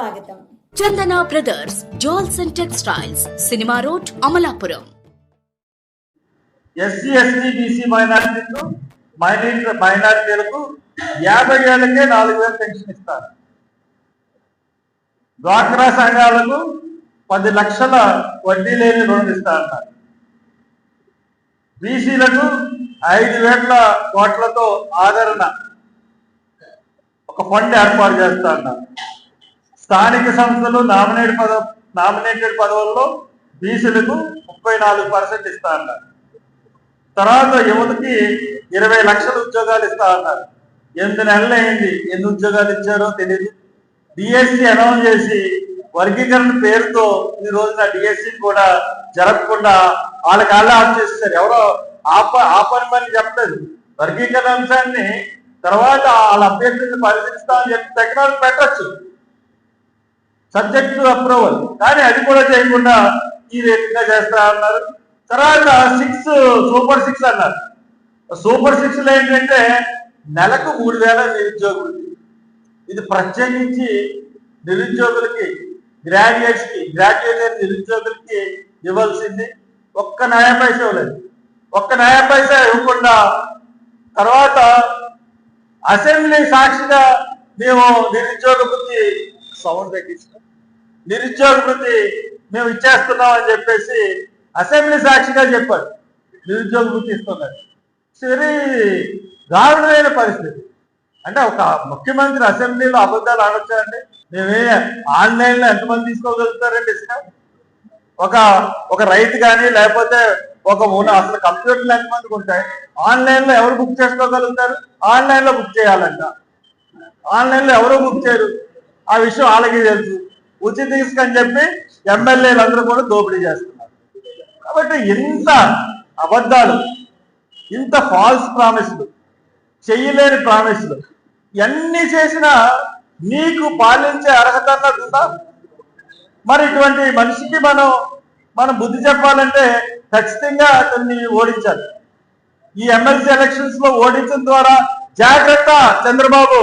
స్వాగతం. Chandana brothers jewels and textiles cinema road Amalapuram SC ST BC మైనారిటీలు minority మైనారిటీలకు యాభై ఏళ్ళకే నాలుగు వేలు పెన్షన్ ఇస్తారు. డ్వాక్రా సంఘాలకు పది లక్షల వడ్డీ లేని రుణం ఇస్తారన్నారు. బీసీలకు ఐదు వేల కోట్లతో ఆదరణ ఒక ఫండ్ ఏర్పాటు చేస్తా అన్నారు స్థానిక సంస్థలు నామినేట్ పద నామినేటెడ్ పదవుల్లో బీసీలకు ముప్పై నాలుగు పర్సెంట్ ఇస్తా అన్నారు. తర్వాత యువతకి ఇరవై లక్షల ఉద్యోగాలు ఇస్తా అన్నారు. ఎనిమిది నెలలు అయింది? ఎన్ని ఉద్యోగాలు ఇచ్చారో తెలియదు డిఎస్సి అనౌన్స్ చేసి వర్గీకరణ పేరుతో ఈ రోజున డిఎస్సి కూడా జరగకుండా వాళ్ళ కాళ్ళ ఆఫ్ చేస్తారు ఎవరో ఆప ఆపని చెప్పలేదు. వర్గీకరణ అంశాన్ని తర్వాత వాళ్ళ అభ్యర్థులను పరిశీలిస్తామని చెప్పి టెక్నాలజీ పెట్టచ్చు. సబ్జెక్ట్ టు అప్రూవల్ కానీ అది కూడా చేయకుండా ఈ రేటింగ్ చేస్తా అన్నారు. తర్వాత సిక్స్ సూపర్ సిక్స్ అన్నారు. సూపర్ సిక్స్లో ఏంటంటే నెలకు మూడు వేల నిరుద్యోగులు. ఇది ప్రత్యేకించి నిరుద్యోగులకి గ్రాడ్యుయేట్స్కి గ్రాడ్యుయేట్ అయిన నిరుద్యోగులకి ఇవ్వాల్సింది. ఒక్క న్యాయ పైస ఇవ్వలేదు. ఒక్క న్యాయ పైస ఇవ్వకుండా తర్వాత అసెంబ్లీ సాక్షిగా మేము నిరుద్యోగ బుద్ధి సౌండ్ తగ్గించడం నిరుద్యోగ వృత్తి మేము ఇచ్చేస్తున్నాం అని చెప్పేసి అసెంబ్లీ సాక్షిగా చెప్పాడు. నిరుద్యోగ వృత్తి ఇస్తున్నారు వెరీ దారుణమైన పరిస్థితి. అంటే ఒక ముఖ్యమంత్రి అసెంబ్లీలో అబద్ధాలు ఆడొచ్చారండి మేమే ఆన్లైన్లో ఎంతమంది తీసుకోగలుగుతారండి ఇసుక? ఒక ఒక రైతు కానీ లేకపోతే ఒక ఉన్న అసలు కంప్యూటర్లు ఎంతమందికి ఉంటాయి? ఆన్లైన్లో ఎవరు బుక్ చేసుకోగలుగుతారు? ఆన్లైన్లో బుక్ చేయాలంట. ఆన్లైన్లో ఎవరు బుక్ చేయరు? ఆ విషయం వాళ్ళకి తెలుసు. ఉచిత తీసుకని చెప్పి ఎమ్మెల్యేలు అందరూ కూడా దోపిడీ చేస్తున్నారు. కాబట్టి ఇంత అబద్ధాలు ఇంత ఫాల్స్ ప్రామిస్లు చెయ్యలేని ప్రామిస్లు ఇవన్నీ చేసినా నీకు పాలించే అర్హత అన్నది ఉందా? మరి ఇటువంటి మనిషికి మనం మనం బుద్ధి చెప్పాలంటే ఖచ్చితంగా అతన్ని ఓడించాలి. ఈ ఎమ్మెల్సీ ఎలక్షన్స్లో ఓడించడం ద్వారా జాగ్రత్త చంద్రబాబు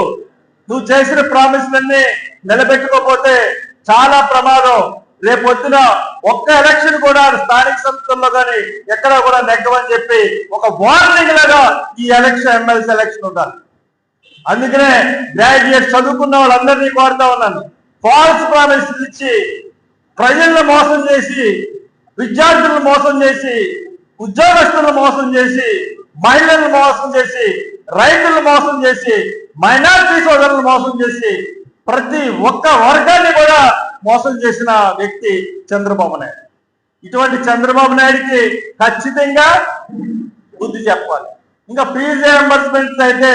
నువ్వు చేసిన ప్రామిస్లన్నీ నిలబెట్టుకోకపోతే చాలా ప్రమాదం. రేపొద్దున ఒక్క ఎలక్షన్ కూడా స్థానిక సంస్థల్లో కానీ ఎక్కడ కూడా నెగ్గమని చెప్పి ఒక వార్నింగ్ లాగా ఈ ఎలక్షన్ ఎమ్మెల్సీ ఎలక్షన్ ఉండాలి. అందుకనే గ్రాడ్యుయేట్ చదువుకున్న వాళ్ళందరినీ కోరుతా ఉన్నాను. ఫాల్స్ ప్రామిస్ ఇచ్చి ప్రజలను మోసం చేసి విద్యార్థులను మోసం చేసి ఉద్యోగస్తులను మోసం చేసి మహిళలను మోసం చేసి రైతులను మోసం చేసి మైనారిటీ సోదరులను మోసం చేసి ప్రతి ఒక్క వర్గాన్ని కూడా మోసం చేసిన వ్యక్తి చంద్రబాబు నాయుడు. ఇటువంటి చంద్రబాబు నాయుడికి ఖచ్చితంగా బుద్ధి చెప్పాలి. ఇంకా ఫీజు రియంబర్స్మెంట్స్ అయితే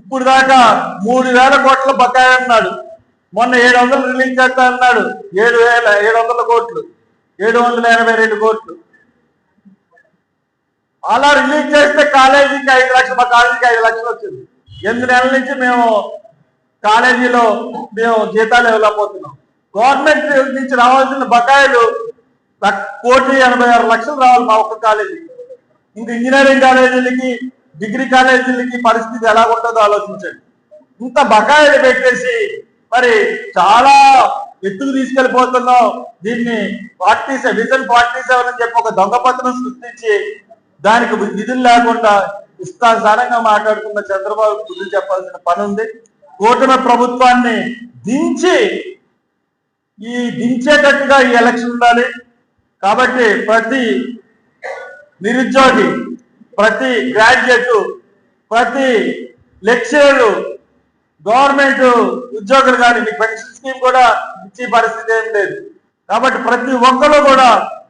ఇప్పుడు దాకా మూడు వేల కోట్ల బకాయి అన్నాడు మొన్న ఏడు వందలు రిలీజ్ చేస్తా అన్నాడు. ఏడు వేల ఏడు వందల కోట్లు ఏడు వందల ఎనభై రెండు కోట్లు. అలా రిలీజ్ చేస్తే కాలేజీకి ఐదు లక్షలు మా కాలేజీకి ఐదు లక్షలు వచ్చింది. ఎనిమిది నెలల నుంచి మేము కాలేజీలో మేము జీతాలు ఇవ్వలేకపోతున్నాం. గవర్నమెంట్ నుంచి రావాల్సిన బకాయిలు కోటి ఎనభై ఆరు లక్షలు రావాలి మా ఒక్క కాలేజీకి ఇంక ఇంజనీరింగ్ కాలేజీలకి డిగ్రీ కాలేజీలకి పరిస్థితి ఎలా ఉంటుందో ఆలోచించండి. ఇంత బకాయిలు పెట్టేసి మరి చాలా ఎత్తుకు తీసుకెళ్ళిపోతున్నాం దీన్ని forty seven vision forty seven అని చెప్పి ఒక దొంగపత్రం సృష్టించి దానికి నిధులు లేకుండా ఇష్టానుసారంగా మాట్లాడుతున్న చంద్రబాబు బుద్ధి చెప్పాల్సిన పని ఉంది. కూటమి ప్రభుత్వాన్ని దించి ఈ దించేటట్టుగా ఈ ఎలక్షన్ ఉండాలి. కాబట్టి ప్రతి నిరుద్యోగి ప్రతి గ్రాడ్యుయేట్ ప్రతి లెక్చరర్ గవర్నమెంట్ ఉద్యోగులు కానీ మీకు పెన్షన్ స్కీమ్ కూడా ఇచ్చే పరిస్థితి ఏం లేదు. కాబట్టి ప్రతి ఒక్కరు కూడా